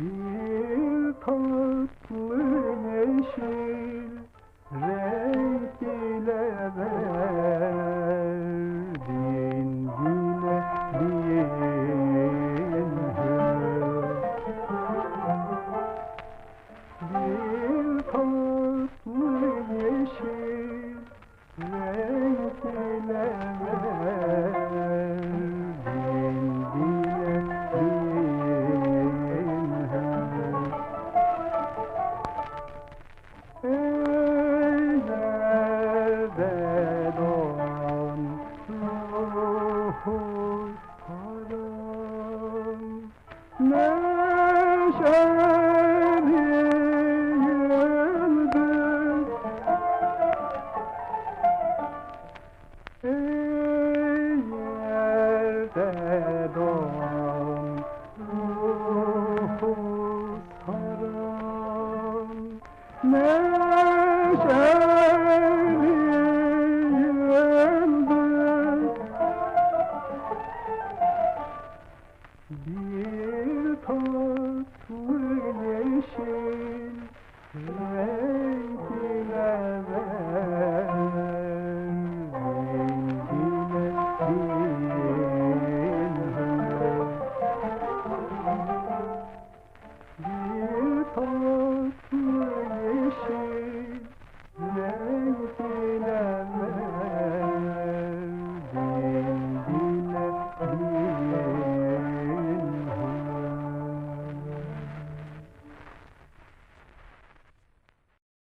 Mm-hmm. Baharım neşeli yıldız Ey yerde doğan ruhu sarım Neşeli bir tatlı neşe